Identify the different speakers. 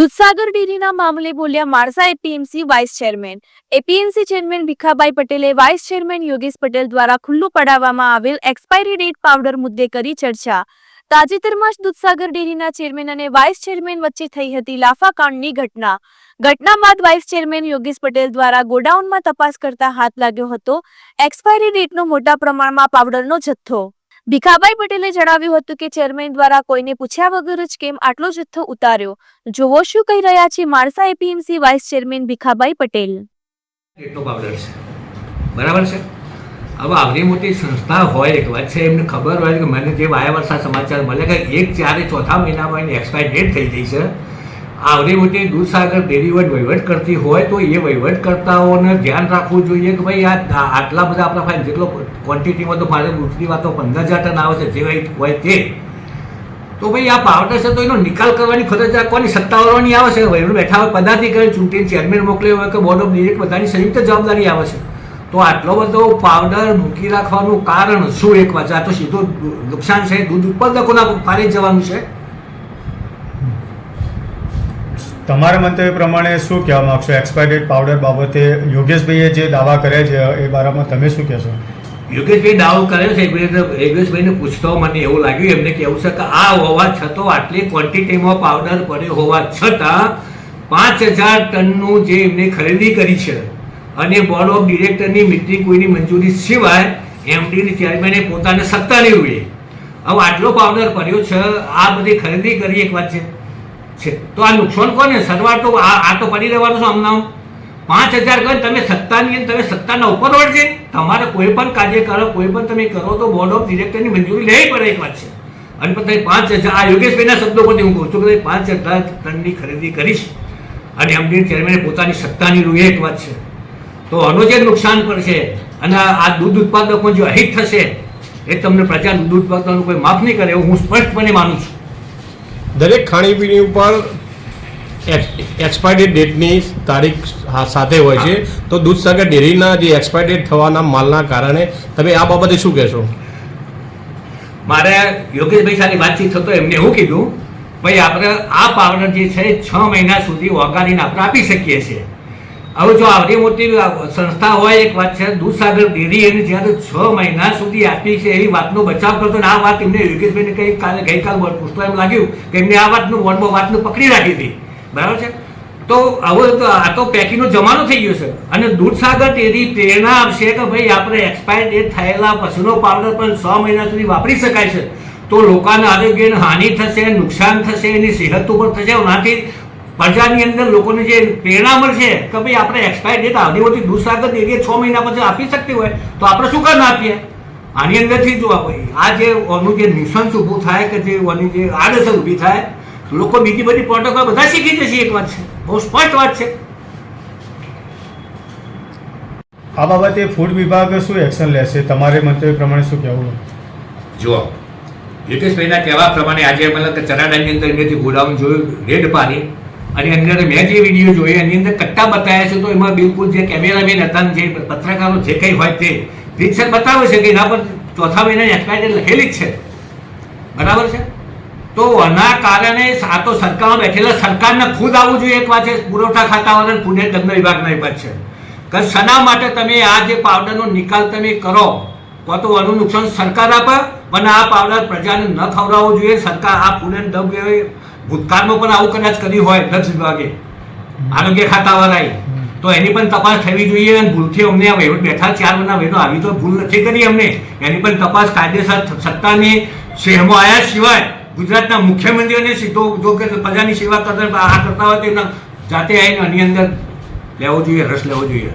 Speaker 1: દૂધસાગર ડેરીના મામલે બોલ્યા Mansa APMC vice chairman. APMC chairman Bhikhabhai પટેલે વાઇસ ચેરમેન યોગેશ પટેલ દ્વારા ખુલ્લું પડાવવામાં આવેલ એક્સપાયરી ડેટ પાવડર મુદ્દે કરી ચર્ચા. તાજેતરમાં જ દૂધસાગર ડેરીના ચેરમેન અને વાઇસ ચેરમેન વચ્ચે થઈ હતી લાફાકાંડની ઘટના. ઘટના બાદ વાઇસ ચેરમેન યોગેશ પટેલ દ્વારા ગોડાઉનમાં તપાસ કરતા હાથ લાગ્યો હતો. એક્સપાયરી ડેટનો મોટા પ્રમાણમાં પાવડરનો જથ્થો ભીખાભાઈ પટેલે જણાવ્યું હતું કે ચેરમેન દ્વારા કોઈને પૂછ્યા વગર જ કેમ આટલો જથ્થો ઉતાર્યો? જોવો શું કહી રહ્યા છે Mansa APMC vice chairman Bhikhabhai Patel.
Speaker 2: બરાબર છે? હવે આવડી મોટી સંસ્થા હોય, એક વાત છે, એમને ખબર હોય કે મને જે વાયા વર્ષા સમાચાર મળે કે એક ચારે ચોથા મહિનામાં એની એક્સપાયર ડેટ થઈ ગઈ છે. આવડી બધી દૂધસાગર ડેરી વહીવટ કરતી હોય તો એ વહીવટકર્તાઓને ધ્યાન રાખવું જોઈએ કે ભાઈ આ આટલા બધા આપણા પાસે જેટલો ક્વોન્ટિટીમાં તો મારે દૂધની વાતો પંદર હજાર ટન આવે છે, જે હોય- તે. તો ભાઈ આ પાવડર છે તો એનો નિકાલ કરવાની ફરજ કોની સત્તાવાળાની આવે છે. વહીવટ બેઠા હોય, પદાધિકારી ચૂંટીને ચેરમેન મોકલ્યો હોય કે બોર્ડ ઓફ ડિરેક્ટ બધાની સંયુક્ત જવાબદારી આવે છે. તો આટલો બધો પાવડર મૂકી રાખવાનું કારણ શું? એક વાત? આ તો સીધું નુકસાન છે, દૂધ ઉત્પાદકોના પારે જવાનું છે.
Speaker 3: તમારા મંતવ્ય પ્રમાણે શું કહેવા માંગશો? એક્સપાયર પાવડર બાબતે યોગેશભાઈએ જે દાવા કર્યા છે, એ બારામાં તમે શું કહેશો?
Speaker 2: યોગેશભાઈ દાવો કર્યો છે યોગેશભાઈને પૂછતો મને એવું લાગ્યું, એમને કેવું છે કે આ હોવા છતાં આટલી ક્વોન્ટિટીમાં પાવડર પડ્યો હોવા છતાં પાંચ હજાર ટનનું જે એમને ખરીદી કરી છે અને બોર્ડ ઓફ ડિરેક્ટરની મિટિંગ કોઈની મંજૂરી સિવાય એમડીની ચેરમેને પોતાને સત્તા લેવી હવે આટલો પાવડર પડ્યો છે, આ બધી ખરીદી કરી એક વાત છે. છે. તો આ નુકસાન કોને? સરવાર તો આ આ તો પડી રહેવાનું છે હમણાં. પાંચ હજાર કહે તમે સત્તાની તમે સત્તાના ઉપર વળશે તમારે કોઈ પણ કાર્ય કરો, કોઈ પણ તમે કરો તો બોર્ડ ઓફ ડિરેક્ટરની મંજૂરી લેવી પડે એક વાત છે. અને પછી પાંચ હજાર આ યોગેશભાઈના શબ્દો પરથી હું કહું છું કે પાંચ હજાર ટનની ખરીદી કરીશ અને એમડી ચેરમેને પોતાની સત્તાની રૂએ એક વાત છે. તો આનું જે નુકસાન પડશે અને આ દૂધ ઉત્પાદકો જો અહિત થશે, એ તમને પ્રજા દૂધ ઉત્પાદકોનું કોઈ માફ નહીં કરે એવું હું સ્પષ્ટપણે માનું છું.
Speaker 4: દરેક ખાણીપીણી ઉપર એક્સપાયરી ડેટની તારીખ સાથે હોય છે. તો દૂધસાગર ડેરીના જે એક્સપાયરી ડેટ થવાના માલના કારણે તમે આ બાબતે શું કહેશો?
Speaker 2: મારે યોગેશભાઈ સાથે વાતચીત થતો એમને એવું કીધું ભાઈ આપણે આ પાવડર જે છે છ મહિના સુધી ઓગાળીને આપણે આપી શકીએ છીએ. હવે જો આવડી મોટી સંસ્થા હોય, એક વાત છે દૂધસાગર ડેરી એને જ્યારે છ મહિના સુધી આપી છે, એવી વાતનો બચાવ કરતો ને આ વાત એમને યોગેશભાઈને કંઈ કાલે ગઈકાલ પૂછતો એમ લાગ્યું કે એમને આ વાતનું વોર્ડમાં વાતનું પકડી રાખી હતી. બરાબર છે? તો હવે આ તો પેકીનો જમાનો થઈ ગયો છે. અને દૂધસાગર ડેરી પ્રેરણા આપશે કે ભાઈ, આપણે એક્સપાયર ડેટ થયેલા પશુનો પાવડર પણ છ મહિના સુધી વાપરી શકાય છે. તો લોકોના આરોગ્યને હાનિ થશે, નુકસાન થશે, એની સેહત ઉપર થશે, એનાથી પ્રજાની અંદર લોકોને જે પ્રેરણા મળશે કે ભાઈ આપણે એક્સપાયર ડેટ આવતી હોતી દુઃસાગત ડેરીએ છ મહિના પછી આપી શકતી હોય તો આપણે શું કામ આપીએ આની અંદરથી જો ભાઈ આ જે ઓનું જે નિશંસ ઊભું થાય કે જે ઓની જે આડઅસર ઊભી થાય લોકો બીજી બધી પ્રોટોકોલ બધા શીખી જશે એક વાત છે. બહુ સ્પષ્ટ વાત છે.
Speaker 3: આ બાબતે ફૂડ વિભાગ શું એક્શન લેશે? તમારે મંતવ્ય પ્રમાણે શું કહેવું?
Speaker 2: જુઓ યોગેશભાઈના કહેવા પ્રમાણે આજે મતલબ કે ચરાડાની અંદર મેં ગોડાઉન જોયું રેડ પાડી અને અંદર મેં જે વીડિયો જોયો, એની અંદર કટ્ટા બતાવ્યા છે, તો એમાં બિલકુલ જે કેમેરામેન હતા જે પત્રકારો જે કંઈ હોય તે રીતસર બતાવે છે કે એના પર ચોથા મહિનાની એક્સપાયરી લખેલી જ છે. બરાબર છે? તો આના કારણે આ તો સરકારમાં બેઠેલા સરકારને ખુદ આવવું જોઈએ એક વાત છે, પુરવઠા ખાતાવાળા પુણે દંડ વિભાગના એક વાત છે. કે શના માટે તમે આ જે પાવડરનો નિકાલ તમે કરો, તો તો આનું નુકસાન સરકાર આપે અને આ પાવડર પ્રજાને ન ખવડાવવો જોઈએ, સરકાર આ પુણે દંડ ભૂતકાળમાં પણ આવું કદાચ કર્યું હોય દક્ષ વિભાગે. આરોગ્ય ખાતાવાળાએ. તો એની પણ તપાસ થવી જોઈએ અને ભૂલથી અમને વહીવટ બેઠા ચાર મહિના વહીવટ આવી તો ભૂલ નથી કરી અમને. એની પણ તપાસ કાયદેસર સત્તાની શહેરમાં આવ્યા સિવાય ગુજરાતના મુખ્યમંત્રીઓને સીધો જો કે પ્રજાની સેવા કરતા આ કરતા હોય તો એના જાતે આવીને આની અંદર લેવો જોઈએ, રસ લેવો જોઈએ.